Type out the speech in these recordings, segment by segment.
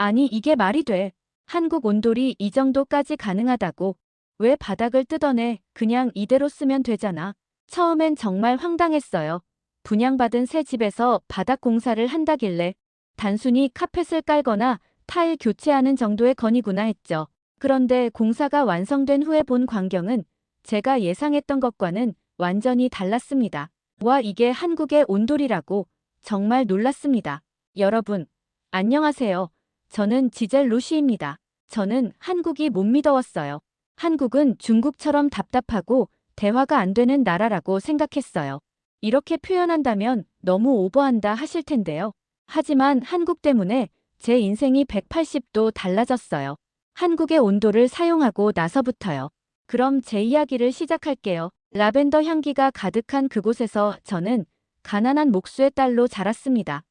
아니 이게 말이 돼. 한국 온돌이 이 정도까지 가능하다고. 왜 바닥을 뜯어내 그냥 이대로 쓰면 되잖아. 처음엔 정말 황당했어요. 분양받은 새 집에서 바닥 공사를 한다길래 단순히 카펫을 깔거나 타일 교체하는 정도의 건이구나 했죠. 그런데 공사가 완성된 후에 본 광경은 제가 예상했던 것과는 완전히 달랐습니다. 와 이게 한국의 온돌이라고 정말 놀랐습니다. 여러분, 안녕하세요. 저는 지젤 루시입니다. 저는 한국이 못 믿어웠어요. 한국은 중국처럼 답답하고 대화가 안 되는 나라라고 생각했어요. 이렇게 표현한다면 너무 오버한다 하실 텐데요. 하지만 한국 때문에 제 인생이 180도 달라졌어요. 한국의 온도를 사용하고 나서부터요. 그럼 제 이야기를 시작할게요. 라벤더 향기가 가득한 그곳에서 저는 가난한 목수의 딸로 자랐습니다.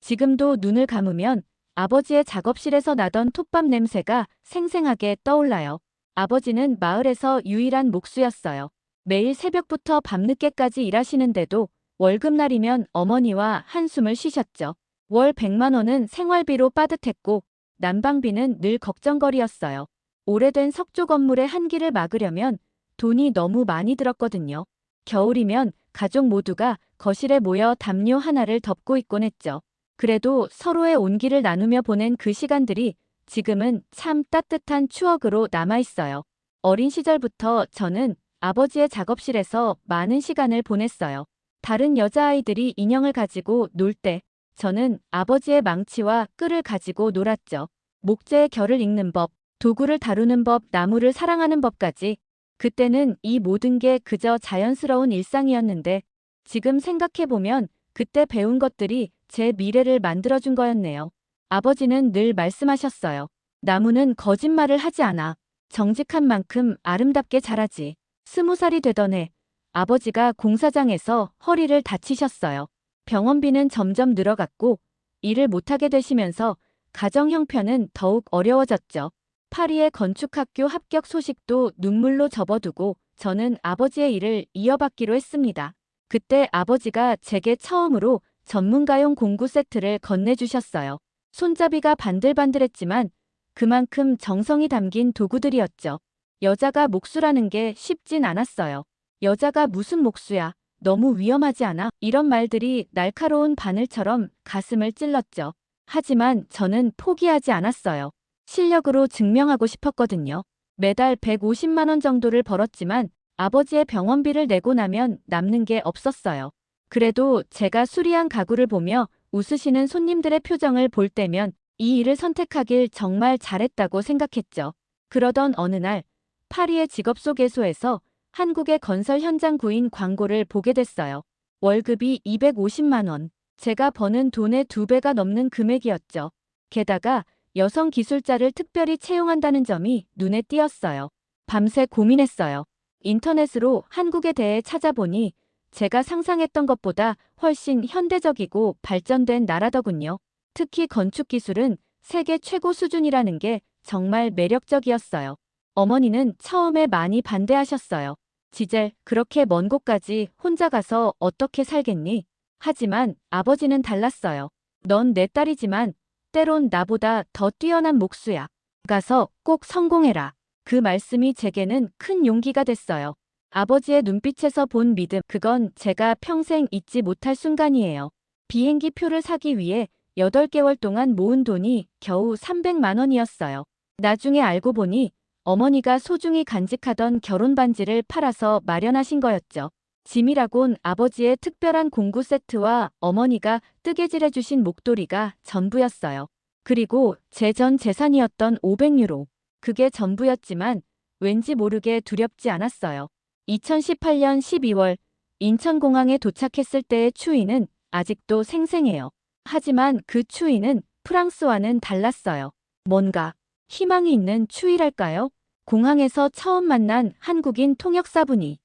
지금도 눈을 감으면 아버지의 작업실에서 나던 톱밥 냄새가 생생하게 떠올라요. 아버지는 마을에서 유일한 목수였어요. 매일 새벽부터 밤늦게까지 일하시는데도 월급날이면 어머니와 한숨을 쉬셨죠. 월 100만 원은 생활비로 빠듯했고 난방비는 늘 걱정거리였어요. 오래된 석조 건물의 한기를 막으려면 돈이 너무 많이 들었거든요. 겨울이면 가족 모두가 거실에 모여 담요 하나를 덮고 있곤 했죠. 그래도 서로의 온기를 나누며 보낸 그 시간들이 지금은 참 따뜻한 추억으로 남아있어요. 어린 시절부터 저는 아버지의 작업실에서 많은 시간을 보냈어요. 다른 여자아이들이 인형을 가지고 놀 때 저는 아버지의 망치와 끌을 가지고 놀았죠. 목재의 결을 읽는 법, 도구를 다루는 법, 나무를 사랑하는 법까지 그때는 이 모든 게 그저 자연스러운 일상이었는데 지금 생각해보면 그때 배운 것들이 제 미래를 만들어준 거였네요. 아버지는 늘 말씀하셨어요. 나무는 거짓말을 하지 않아. 정직한 만큼 아름답게 자라지. 스무 살이 되던 해 아버지가 공사장에서 허리를 다치셨어요. 병원비는 점점 늘어갔고 일을 못하게 되시면서 가정 형편은 더욱 어려워졌죠. 파리의 건축학교 합격 소식도 눈물로 접어두고 저는 아버지의 일을 이어받기로 했습니다. 그때 아버지가 제게 처음으로 전문가용 공구 세트를 건네주셨어요. 손잡이가 반들반들했지만 그만큼 정성이 담긴 도구들이었죠. 여자가 목수라는 게 쉽진 않았어요. 여자가 무슨 목수야. 너무 위험하지 않아? 이런 말들이 날카로운 바늘처럼 가슴을 찔렀죠. 하지만 저는 포기하지 않았어요. 실력으로 증명하고 싶었거든요. 매달 150만원 정도를 벌었지만 아버지의 병원비를 내고 나면 남는 게 없었어요. 그래도 제가 수리한 가구를 보며 웃으시는 손님들의 표정을 볼 때면 이 일을 선택하길 정말 잘했다고 생각했죠. 그러던 어느 날 파리의 직업 소개소에서 한국의 건설 현장 구인 광고를 보게 됐어요. 월급이 250만 원. 제가 버는 돈의 두 배가 넘는 금액이었죠. 게다가 여성 기술자를 특별히 채용한다는 점이 눈에 띄었어요. 밤새 고민했어요. 인터넷으로 한국에 대해 찾아보니 제가 상상했던 것보다 훨씬 현대적이고 발전된 나라더군요. 특히 건축 기술은 세계 최고 수준이라는 게 정말 매력적이었어요. 어머니는 처음에 많이 반대하셨어요. 지젤, 그렇게 먼 곳까지 혼자 가서 어떻게 살겠니? 하지만 아버지는 달랐어요. 넌 내 딸이지만 때론 나보다 더 뛰어난 목수야. 가서 꼭 성공해라. 그 말씀이 제게는 큰 용기가 됐어요. 아버지의 눈빛에서 본 믿음, 그건 제가 평생 잊지 못할 순간이에요. 비행기 표를 사기 위해 8개월 동안 모은 돈이 겨우 300만 원이었어요. 나중에 알고 보니 어머니가 소중히 간직하던 결혼 반지를 팔아서 마련하신 거였죠. 짐이라곤 아버지의 특별한 공구 세트와 어머니가 뜨개질해주신 목도리가 전부였어요. 그리고 제 전 재산이었던 500유로. 그게 전부였지만 왠지 모르게 두렵지 않았어요. 2018년 12월 인천공항에 도착했을 때의 추위는 아직도 생생해요. 하지만 그 추위는 프랑스와는 달랐어요. 뭔가 희망이 있는 추위랄까요? 공항에서 처음 만난 한국인 통역사분이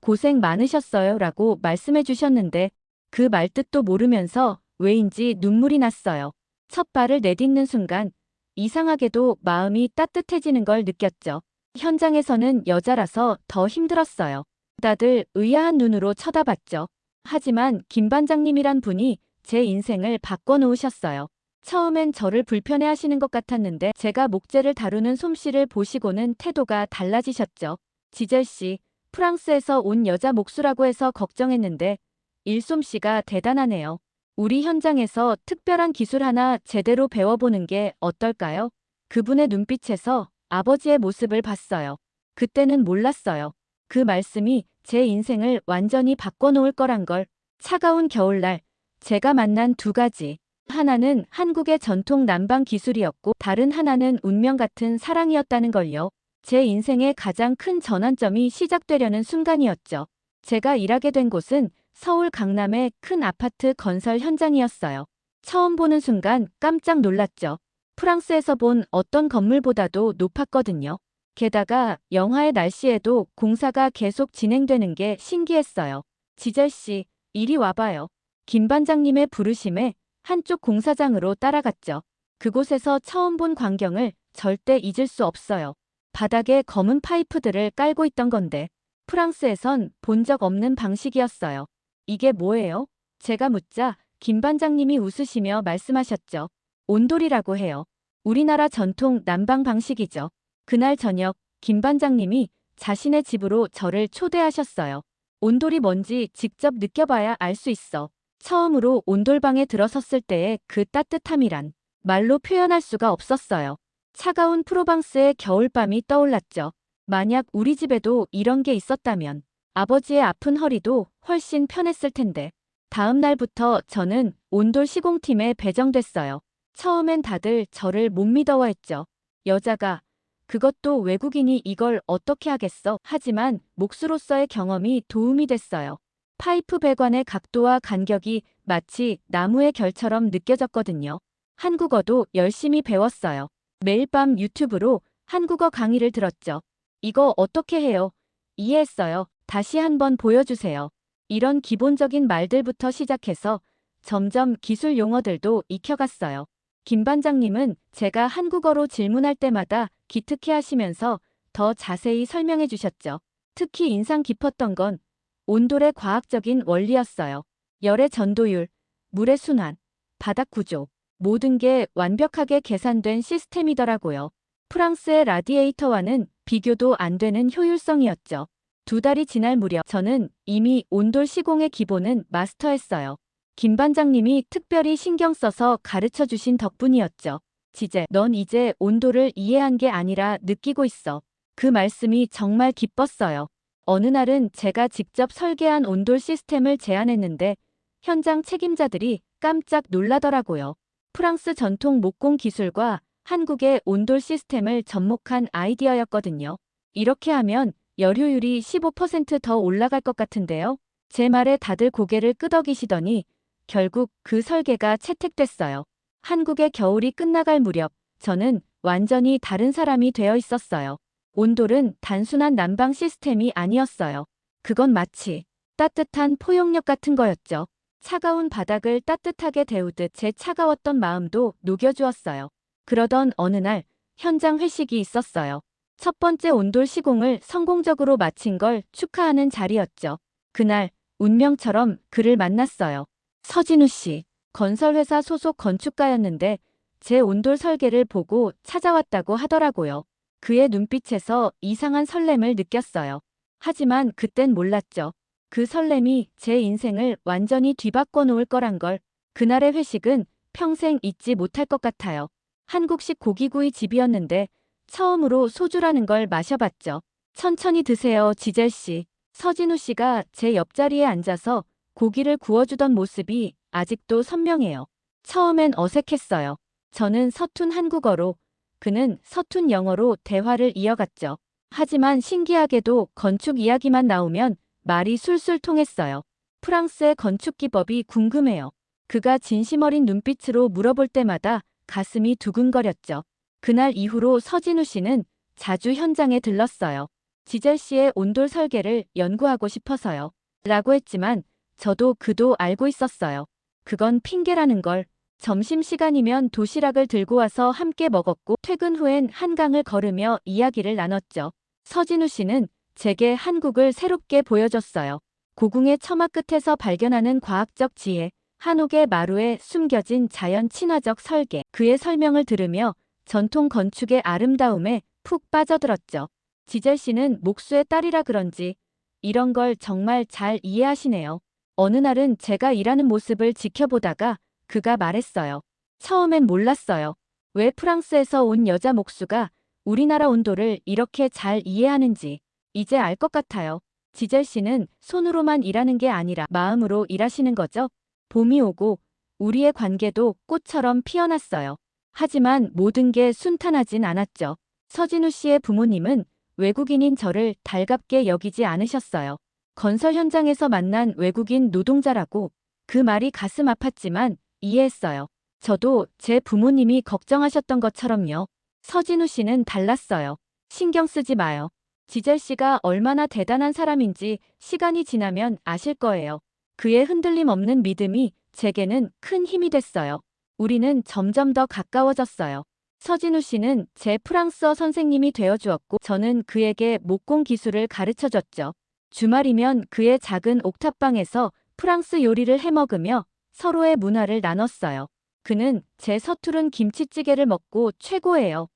고생 많으셨어요 라고 말씀해 주셨는데 그 말뜻도 모르면서 왜인지 눈물이 났어요. 첫 발을 내딛는 순간 이상하게도 마음이 따뜻해지는 걸 느꼈죠. 현장에서는 여자라서 더 힘들었어요. 다들 의아한 눈으로 쳐다봤죠. 하지만 김 반장님이란 분이 제 인생을 바꿔놓으셨어요. 처음엔 저를 불편해 하시는 것 같았는데 제가 목재를 다루는 솜씨를 보시고는 태도가 달라지셨죠. 지젤 씨, 프랑스에서 온 여자 목수라고 해서 걱정했는데 일솜씨가 대단하네요. 우리 현장에서 특별한 기술 하나 제대로 배워보는 게 어떨까요? 그분의 눈빛에서 아버지의 모습을 봤어요. 그때는 몰랐어요. 그 말씀이 제 인생을 완전히 바꿔놓을 거란 걸. 차가운 겨울날, 제가 만난 두 가지. 하나는 한국의 전통 난방 기술이었고 다른 하나는 운명 같은 사랑이었다는 걸요. 제 인생의 가장 큰 전환점이 시작되려는 순간이었죠. 제가 일하게 된 곳은 서울 강남의 큰 아파트 건설 현장이었어요. 처음 보는 순간 깜짝 놀랐죠. 프랑스에서 본 어떤 건물보다도 높았거든요. 게다가 영하의 날씨에도 공사가 계속 진행되는 게 신기했어요. 지젤 씨, 이리 와봐요. 김 반장님의 부르심에 한쪽 공사장으로 따라갔죠. 그곳에서 처음 본 광경을 절대 잊을 수 없어요. 바닥에 검은 파이프들을 깔고 있던 건데 프랑스에선 본 적 없는 방식이었어요. 이게 뭐예요? 제가 묻자 김 반장님이 웃으시며 말씀하셨죠. 온돌이라고 해요. 우리나라 전통 난방 방식이죠. 그날 저녁 김 반장님이 자신의 집으로 저를 초대하셨어요. 온돌이 뭔지 직접 느껴봐야 알 수 있어. 처음으로 온돌방에 들어섰을 때의 그 따뜻함이란 말로 표현할 수가 없었어요. 차가운 프로방스의 겨울밤이 떠올랐죠. 만약 우리 집에도 이런 게 있었다면 아버지의 아픈 허리도 훨씬 편했을 텐데. 다음 날부터 저는 온돌 시공팀에 배정됐어요. 처음엔 다들 저를 못 믿어했죠. 여자가 그것도 외국인이 이걸 어떻게 하겠어? 하지만 목수로서의 경험이 도움이 됐어요. 파이프 배관의 각도와 간격이 마치 나무의 결처럼 느껴졌거든요. 한국어도 열심히 배웠어요. 매일 밤 유튜브로 한국어 강의를 들었죠. 이거 어떻게 해요? 이해했어요. 다시 한번 보여주세요. 이런 기본적인 말들부터 시작해서 점점 기술 용어들도 익혀갔어요. 김 반장님은 제가 한국어로 질문할 때마다 기특해 하시면서 더 자세히 설명해 주셨죠. 특히 인상 깊었던 건 온돌의 과학적인 원리였어요. 열의 전도율, 물의 순환, 바닥 구조, 모든 게 완벽하게 계산된 시스템이더라고요. 프랑스의 라디에이터와는 비교도 안 되는 효율성이었죠. 두 달이 지날 무렵 저는 이미 온돌 시공의 기본은 마스터했어요. 김 반장님이 특별히 신경 써서 가르쳐 주신 덕분이었죠. 지제, 넌 이제 온도를 이해한 게 아니라 느끼고 있어. 그 말씀이 정말 기뻤어요. 어느 날은 제가 직접 설계한 온돌 시스템을 제안했는데 현장 책임자들이 깜짝 놀라더라고요. 프랑스 전통 목공 기술과 한국의 온돌 시스템을 접목한 아이디어였거든요. 이렇게 하면 열효율이 15%더 올라갈 것 같은데요. 제 말에 다들 고개를 끄덕이시더니 결국 그 설계가 채택됐어요. 한국의 겨울이 끝나갈 무렵 저는 완전히 다른 사람이 되어 있었어요. 온돌은 단순한 난방 시스템이 아니었어요. 그건 마치 따뜻한 포용력 같은 거였죠. 차가운 바닥을 따뜻하게 데우듯 제 차가웠던 마음도 녹여주었어요. 그러던 어느 날 현장 회식이 있었어요. 첫 번째 온돌 시공을 성공적으로 마친 걸 축하하는 자리였죠. 그날 운명처럼 그를 만났어요. 서진우 씨, 건설회사 소속 건축가였는데 제 온돌 설계를 보고 찾아왔다고 하더라고요. 그의 눈빛에서 이상한 설렘을 느꼈어요. 하지만 그땐 몰랐죠. 그 설렘이 제 인생을 완전히 뒤바꿔 놓을 거란 걸. 그날의 회식은 평생 잊지 못할 것 같아요. 한국식 고기구이 집이었는데 처음으로 소주라는 걸 마셔봤죠. 천천히 드세요, 지젤 씨. 서진우 씨가 제 옆자리에 앉아서 고기를 구워주던 모습이 아직도 선명해요. 처음엔 어색했어요. 저는 서툰 한국어로, 그는 서툰 영어로 대화를 이어갔죠. 하지만 신기하게도 건축 이야기만 나오면 말이 술술 통했어요. 프랑스의 건축 기법이 궁금해요. 그가 진심 어린 눈빛으로 물어볼 때마다 가슴이 두근거렸죠. 그날 이후로 서진우 씨는 자주 현장에 들렀어요. 지젤 씨의 온돌 설계를 연구하고 싶어서요. 라고 했지만 저도 그도 알고 있었어요. 그건 핑계라는 걸. 점심시간이면 도시락을 들고 와서 함께 먹었고 퇴근 후엔 한강을 걸으며 이야기를 나눴죠. 서진우 씨는 제게 한국을 새롭게 보여줬어요. 고궁의 처마 끝에서 발견하는 과학적 지혜, 한옥의 마루에 숨겨진 자연 친화적 설계. 그의 설명을 들으며 전통 건축의 아름다움에 푹 빠져들었죠. 지젤 씨는 목수의 딸이라 그런지 이런 걸 정말 잘 이해하시네요. 어느 날은 제가 일하는 모습을 지켜보다가 그가 말했어요. 처음엔 몰랐어요. 왜 프랑스에서 온 여자 목수가 우리나라 온도를 이렇게 잘 이해하는지 이제 알 것 같아요. 지젤 씨는 손으로만 일하는 게 아니라 마음으로 일하시는 거죠. 봄이 오고 우리의 관계도 꽃처럼 피어났어요. 하지만 모든 게 순탄하진 않았죠. 서진우 씨의 부모님은 외국인인 저를 달갑게 여기지 않으셨어요. 건설 현장에서 만난 외국인 노동자라고 그 말이 가슴 아팠지만 이해했어요. 저도 제 부모님이 걱정하셨던 것처럼요. 서진우 씨는 달랐어요. 신경 쓰지 마요. 지젤 씨가 얼마나 대단한 사람인지 시간이 지나면 아실 거예요. 그의 흔들림 없는 믿음이 제게는 큰 힘이 됐어요. 우리는 점점 더 가까워졌어요. 서진우 씨는 제 프랑스어 선생님이 되어 주었고 저는 그에게 목공 기술을 가르쳐 줬죠. 주말이면 그의 작은 옥탑방에서 프랑스 요리를 해 먹으며 서로의 문화를 나눴어요. 그는 제 서투른 김치찌개를 먹고 최고예요.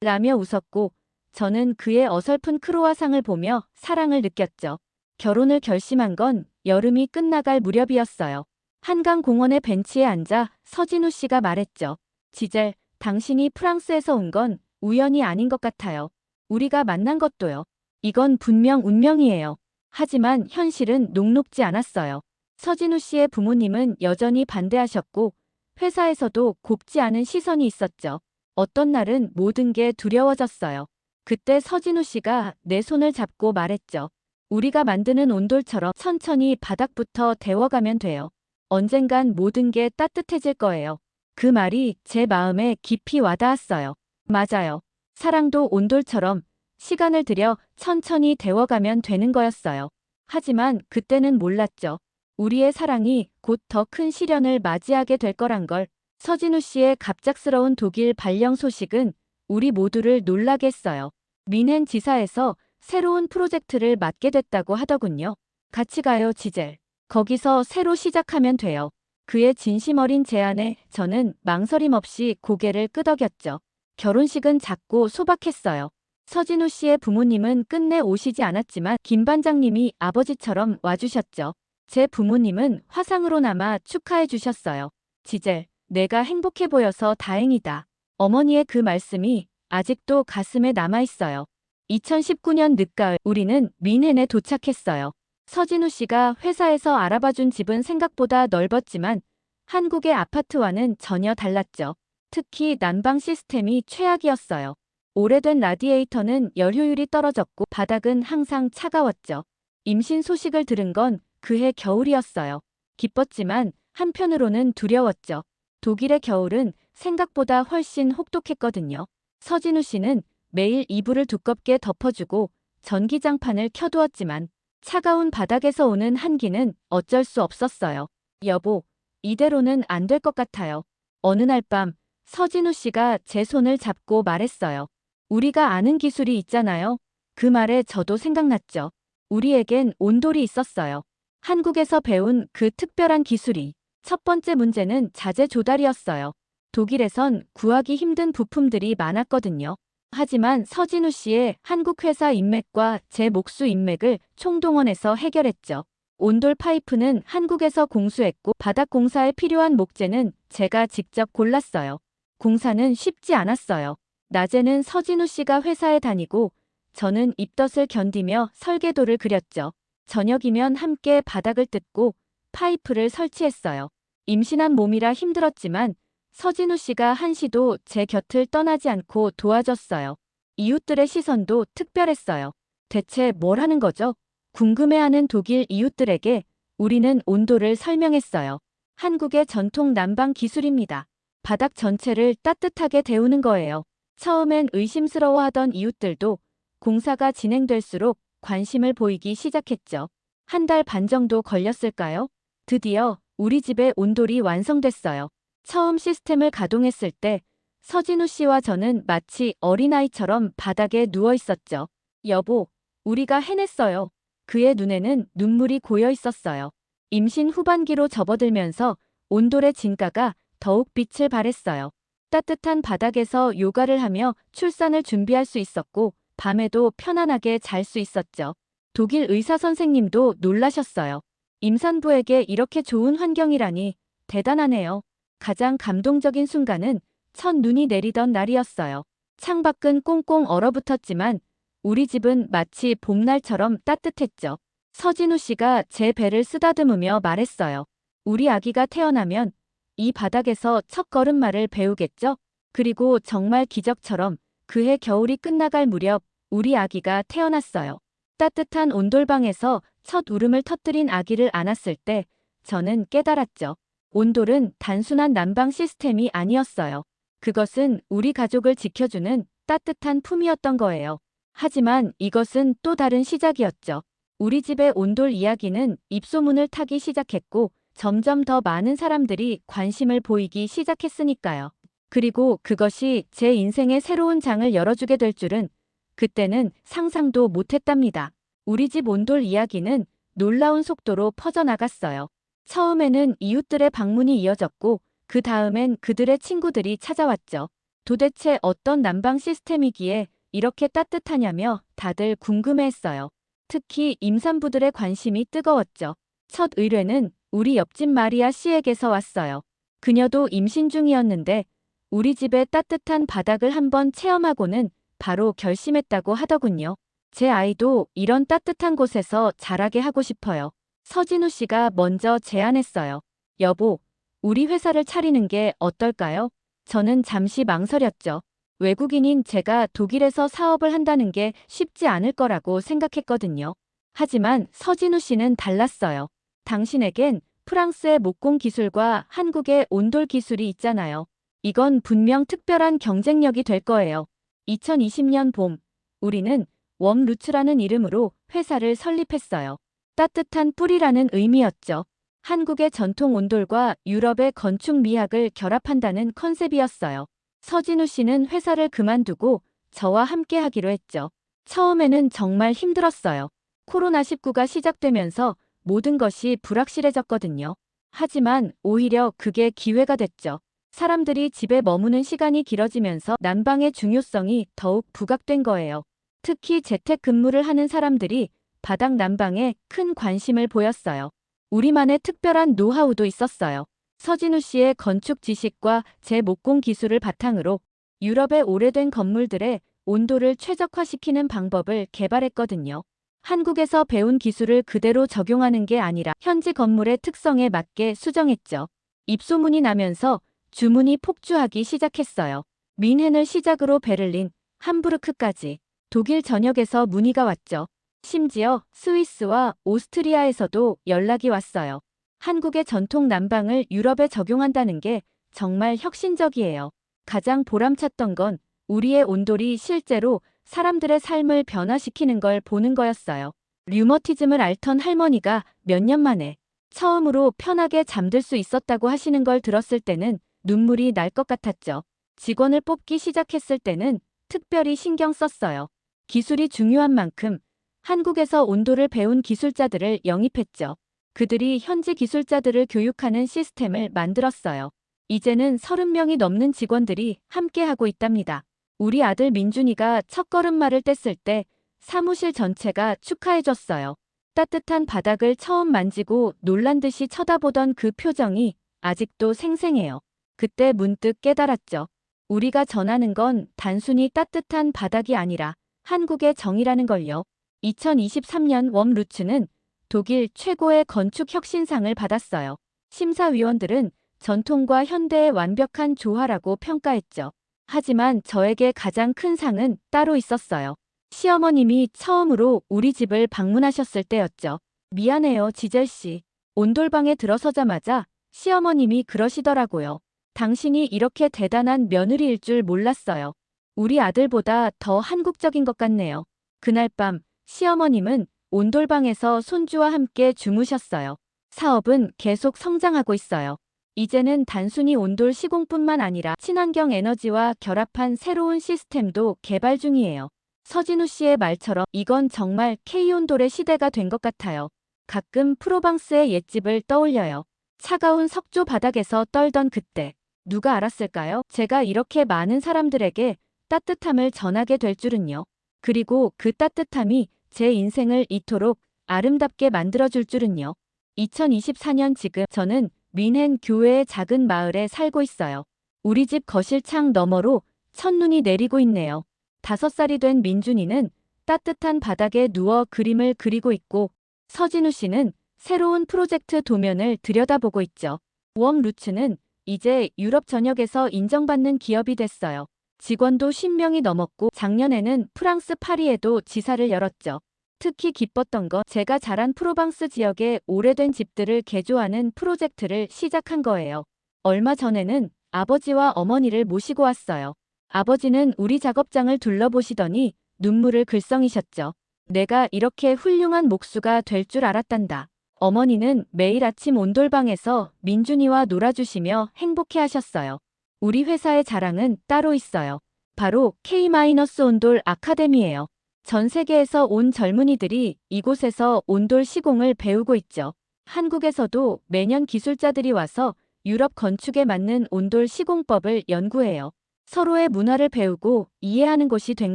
라며 웃었고 저는 그의 어설픈 크로와상을 보며 사랑을 느꼈죠. 결혼을 결심한 건 여름이 끝나갈 무렵이었어요. 한강 공원의 벤치에 앉아 서진우 씨가 말했죠. 지젤, 당신이 프랑스에서 온 건 우연이 아닌 것 같아요. 우리가 만난 것도요. 이건 분명 운명이에요. 하지만 현실은 녹록지 않았어요. 서진우 씨의 부모님은 여전히 반대하셨고 회사에서도 곱지 않은 시선이 있었죠. 어떤 날은 모든 게 두려워졌어요. 그때 서진우 씨가 내 손을 잡고 말했죠. 우리가 만드는 온돌처럼 천천히 바닥부터 데워가면 돼요. 언젠간 모든 게 따뜻해질 거예요. 그 말이 제 마음에 깊이 와닿았어요. 맞아요. 사랑도 온돌처럼 시간을 들여 천천히 데워가면 되는 거였어요. 하지만 그때는 몰랐죠. 우리의 사랑이 곧 더 큰 시련을 맞이하게 될 거란 걸. 서진우 씨의 갑작스러운 독일 발령 소식은 우리 모두를 놀라게 했어요. 미넨 지사에서 새로운 프로젝트를 맡게 됐다고 하더군요. 같이 가요, 지젤. 거기서 새로 시작하면 돼요. 그의 진심 어린 제안에 저는 망설임 없이 고개를 끄덕였죠. 결혼식은 작고 소박했어요. 서진우 씨의 부모님은 끝내 오시지 않았지만 김 반장님이 아버지처럼 와주셨죠. 제 부모님은 화상으로 남아 축하해 주셨어요. 지젤, 내가 행복해 보여서 다행이다. 어머니의 그 말씀이 아직도 가슴에 남아 있어요. 2019년 늦가을 우리는 민헨에 도착했어요. 서진우 씨가 회사에서 알아봐준 집은 생각보다 넓었지만 한국의 아파트와는 전혀 달랐죠. 특히 난방 시스템이 최악이었어요. 오래된 라디에이터는 열 효율이 떨어졌고 바닥은 항상 차가웠죠. 임신 소식을 들은 건 그해 겨울이었어요. 기뻤지만 한편으로는 두려웠죠. 독일의 겨울은 생각보다 훨씬 혹독했거든요. 서진우 씨는 매일 이불을 두껍게 덮어주고 전기장판을 켜두었지만 차가운 바닥에서 오는 한기는 어쩔 수 없었어요. 여보, 이대로는 안 될 것 같아요. 어느 날 밤 서진우 씨가 제 손을 잡고 말했어요. 우리가 아는 기술이 있잖아요. 그 말에 저도 생각났죠. 우리에겐 온돌이 있었어요. 한국에서 배운 그 특별한 기술이 첫 번째 문제는 자재 조달이었어요. 독일에선 구하기 힘든 부품들이 많았거든요. 하지만 서진우 씨의 한국 회사 인맥과 제 목수 인맥을 총동원해서 해결했죠. 온돌 파이프는 한국에서 공수했고 바닥 공사에 필요한 목재는 제가 직접 골랐어요. 공사는 쉽지 않았어요. 낮에는 서진우 씨가 회사에 다니고 저는 입덧을 견디며 설계도를 그렸죠. 저녁이면 함께 바닥을 뜯고 파이프를 설치했어요. 임신한 몸이라 힘들었지만 서진우 씨가 한시도 제 곁을 떠나지 않고 도와줬어요. 이웃들의 시선도 특별했어요. 대체 뭘 하는 거죠? 궁금해하는 독일 이웃들에게 우리는 온도를 설명했어요. 한국의 전통 난방 기술입니다. 바닥 전체를 따뜻하게 데우는 거예요. 처음엔 의심스러워하던 이웃들도 공사가 진행될수록 관심을 보이기 시작했죠. 한 달 반 정도 걸렸을까요? 드디어 우리 집의 온돌이 완성됐어요. 처음 시스템을 가동했을 때 서진우 씨와 저는 마치 어린아이처럼 바닥에 누워 있었죠. 여보, 우리가 해냈어요. 그의 눈에는 눈물이 고여 있었어요. 임신 후반기로 접어들면서 온돌의 진가가 더욱 빛을 발했어요. 따뜻한 바닥에서 요가를 하며 출산을 준비할 수 있었고 밤에도 편안하게 잘 수 있었죠. 독일 의사 선생님도 놀라셨어요. 임산부에게 이렇게 좋은 환경이라니 대단하네요. 가장 감동적인 순간은 첫 눈이 내리던 날이었어요. 창밖은 꽁꽁 얼어붙었지만 우리 집은 마치 봄날처럼 따뜻했죠. 서진우 씨가 제 배를 쓰다듬으며 말했어요. 우리 아기가 태어나면 이 바닥에서 첫 걸음마를 배우겠죠? 그리고 정말 기적처럼 그해 겨울이 끝나갈 무렵 우리 아기가 태어났어요. 따뜻한 온돌방에서 첫 울음을 터뜨린 아기를 안았을 때 저는 깨달았죠. 온돌은 단순한 난방 시스템이 아니었어요. 그것은 우리 가족을 지켜주는 따뜻한 품이었던 거예요. 하지만 이것은 또 다른 시작이었죠. 우리 집의 온돌 이야기는 입소문을 타기 시작했고 점점 더 많은 사람들이 관심을 보이기 시작했으니까요. 그리고 그것이 제 인생의 새로운 장을 열어주게 될 줄은 그때는 상상도 못했답니다. 우리 집 온돌 이야기는 놀라운 속도로 퍼져나갔어요. 처음에는 이웃들의 방문이 이어졌고 그 다음엔 그들의 친구들이 찾아왔죠. 도대체 어떤 난방 시스템이기에 이렇게 따뜻하냐며 다들 궁금해했어요. 특히 임산부들의 관심이 뜨거웠죠. 첫 의뢰는 우리 옆집 마리아 씨에게서 왔어요. 그녀도 임신 중이었는데 우리 집의 따뜻한 바닥을 한번 체험하고는 바로 결심했다고 하더군요. 제 아이도 이런 따뜻한 곳에서 자라게 하고 싶어요. 서진우 씨가 먼저 제안했어요. 여보, 우리 회사를 차리는 게 어떨까요? 저는 잠시 망설였죠. 외국인인 제가 독일에서 사업을 한다는 게 쉽지 않을 거라고 생각했거든요. 하지만 서진우 씨는 달랐어요. 당신에겐 프랑스의 목공 기술과 한국의 온돌 기술이 있잖아요. 이건 분명 특별한 경쟁력이 될 거예요. 2020년 봄, 우리는 웜루츠라는 이름으로 회사를 설립했어요. 따뜻한 뿌리라는 의미였죠. 한국의 전통 온돌과 유럽의 건축 미학을 결합한다는 컨셉이었어요. 서진우 씨는 회사를 그만두고 저와 함께 하기로 했죠. 처음에는 정말 힘들었어요. 코로나19가 시작되면서 모든 것이 불확실해졌거든요. 하지만 오히려 그게 기회가 됐죠. 사람들이 집에 머무는 시간이 길어지면서 난방의 중요성이 더욱 부각된 거예요. 특히 재택 근무를 하는 사람들이 바닥 난방에 큰 관심을 보였어요. 우리만의 특별한 노하우도 있었어요. 서진우 씨의 건축 지식과 제 목공 기술을 바탕으로 유럽의 오래된 건물들의 온도를 최적화시키는 방법을 개발했거든요. 한국에서 배운 기술을 그대로 적용하는 게 아니라 현지 건물의 특성에 맞게 수정했죠. 입소문이 나면서 주문이 폭주하기 시작했어요. 민헨을 시작으로 베를린, 함부르크까지 독일 전역에서 문의가 왔죠. 심지어 스위스와 오스트리아에서도 연락이 왔어요. 한국의 전통 난방을 유럽에 적용한다는 게 정말 혁신적이에요. 가장 보람찼던 건 우리의 온돌이 실제로 사람들의 삶을 변화시키는 걸 보는 거였어요. 류머티즘을 앓던 할머니가 몇 년 만에 처음으로 편하게 잠들 수 있었다고 하시는 걸 들었을 때는 눈물이 날 것 같았죠. 직원을 뽑기 시작했을 때는 특별히 신경 썼어요. 기술이 중요한 만큼 한국에서 온도를 배운 기술자들을 영입했죠. 그들이 현지 기술자들을 교육하는 시스템을 만들었어요. 이제는 30명이 넘는 직원들이 함께하고 있답니다. 우리 아들 민준이가 첫걸음마를 뗐을 때 사무실 전체가 축하해줬어요. 따뜻한 바닥을 처음 만지고 놀란 듯이 쳐다보던 그 표정이 아직도 생생해요. 그때 문득 깨달았죠. 우리가 전하는 건 단순히 따뜻한 바닥이 아니라 한국의 정이라는 걸요. 2023년 웜루츠는 독일 최고의 건축 혁신상을 받았어요. 심사위원들은 전통과 현대의 완벽한 조화라고 평가했죠. 하지만 저에게 가장 큰 상은 따로 있었어요. 시어머님이 처음으로 우리 집을 방문하셨을 때였죠. 미안해요, 지젤 씨. 온돌방에 들어서자마자 시어머님이 그러시더라고요. 당신이 이렇게 대단한 며느리일 줄 몰랐어요. 우리 아들보다 더 한국적인 것 같네요. 그날 밤 시어머님은 온돌방에서 손주와 함께 주무셨어요. 사업은 계속 성장하고 있어요. 이제는 단순히 온돌 시공뿐만 아니라 친환경 에너지와 결합한 새로운 시스템도 개발 중이에요. 서진우 씨의 말처럼 이건 정말 K온돌의 시대가 된 것 같아요. 가끔 프로방스의 옛집을 떠올려요. 차가운 석조 바닥에서 떨던 그때 누가 알았을까요? 제가 이렇게 많은 사람들에게 따뜻함을 전하게 될 줄은요. 그리고 그 따뜻함이 제 인생을 이토록 아름답게 만들어줄 줄은요. 2024년 지금 저는 윈헨 교회의 작은 마을에 살고 있어요. 우리 집 거실 창 너머로 첫눈이 내리고 있네요. 다섯 살이 된 민준이는 따뜻한 바닥에 누워 그림을 그리고 있고 서진우 씨는 새로운 프로젝트 도면을 들여다보고 있죠. 웜 루츠는 이제 유럽 전역에서 인정받는 기업이 됐어요. 직원도 10명이 넘었고 작년에는 프랑스 파리에도 지사를 열었죠. 특히 기뻤던 건 제가 자란 프로방스 지역의 오래된 집들을 개조하는 프로젝트를 시작한 거예요. 얼마 전에는 아버지와 어머니를 모시고 왔어요. 아버지는 우리 작업장을 둘러보시더니 눈물을 글썽이셨죠. 내가 이렇게 훌륭한 목수가 될 줄 알았단다. 어머니는 매일 아침 온돌방에서 민준이와 놀아주시며 행복해 하셨어요. 우리 회사의 자랑은 따로 있어요. 바로 K-온돌 아카데미예요. 전 세계에서 온 젊은이들이 이곳에서 온돌 시공을 배우고 있죠. 한국에서도 매년 기술자들이 와서 유럽 건축에 맞는 온돌 시공법을 연구해요. 서로의 문화를 배우고 이해하는 곳이 된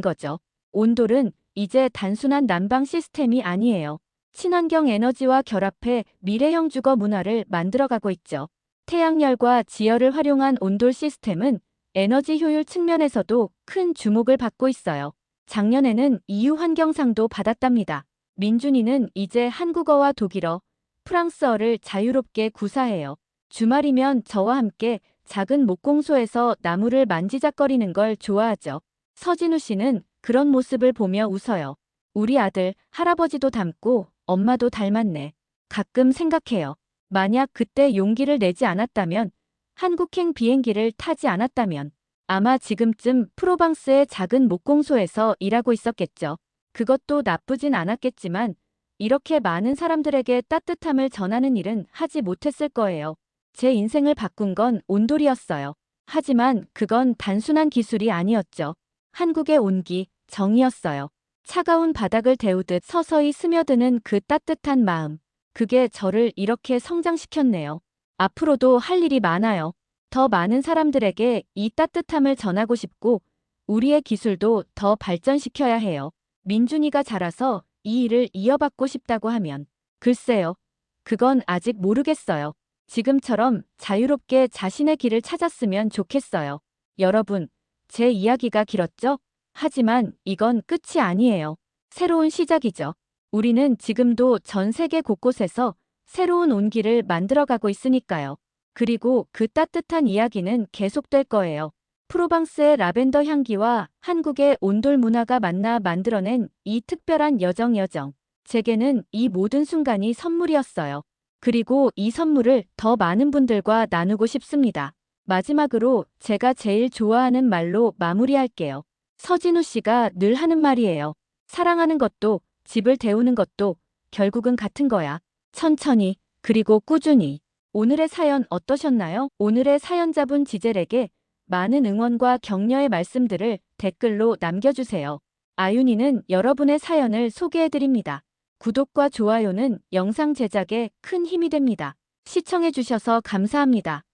거죠. 온돌은 이제 단순한 난방 시스템이 아니에요. 친환경 에너지와 결합해 미래형 주거 문화를 만들어가고 있죠. 태양열과 지열을 활용한 온돌 시스템은 에너지 효율 측면에서도 큰 주목을 받고 있어요. 작년에는 EU 환경상도 받았답니다. 민준이는 이제 한국어와 독일어, 프랑스어를 자유롭게 구사해요. 주말이면 저와 함께 작은 목공소에서 나무를 만지작거리는 걸 좋아하죠. 서진우 씨는 그런 모습을 보며 웃어요. 우리 아들, 할아버지도 닮고 엄마도 닮았네. 가끔 생각해요. 만약 그때 용기를 내지 않았다면, 한국행 비행기를 타지 않았다면, 아마 지금쯤 프로방스의 작은 목공소에서 일하고 있었겠죠. 그것도 나쁘진 않았겠지만, 이렇게 많은 사람들에게 따뜻함을 전하는 일은 하지 못했을 거예요. 제 인생을 바꾼 건 온돌이었어요. 하지만 그건 단순한 기술이 아니었죠. 한국의 온기, 정이었어요. 차가운 바닥을 데우듯 서서히 스며드는 그 따뜻한 마음. 그게 저를 이렇게 성장시켰네요. 앞으로도 할 일이 많아요. 더 많은 사람들에게 이 따뜻함을 전하고 싶고, 우리의 기술도 더 발전시켜야 해요. 민준이가 자라서 이 일을 이어받고 싶다고 하면, 글쎄요. 그건 아직 모르겠어요. 지금처럼 자유롭게 자신의 길을 찾았으면 좋겠어요. 여러분, 제 이야기가 길었죠? 하지만 이건 끝이 아니에요. 새로운 시작이죠. 우리는 지금도 전 세계 곳곳에서 새로운 온기를 만들어가고 있으니까요. 그리고 그 따뜻한 이야기는 계속될 거예요. 프로방스의 라벤더 향기와 한국의 온돌 문화가 만나 만들어낸 이 특별한 여정 여정. 제게는 이 모든 순간이 선물이었어요. 그리고 이 선물을 더 많은 분들과 나누고 싶습니다. 마지막으로 제가 제일 좋아하는 말로 마무리할게요. 서진우 씨가 늘 하는 말이에요. 사랑하는 것도 집을 데우는 것도 결국은 같은 거야. 천천히 그리고 꾸준히. 오늘의 사연 어떠셨나요? 오늘의 사연자분 지젤에게 많은 응원과 격려의 말씀들을 댓글로 남겨주세요. 아윤이는 여러분의 사연을 소개해드립니다. 구독과 좋아요는 영상 제작에 큰 힘이 됩니다. 시청해주셔서 감사합니다.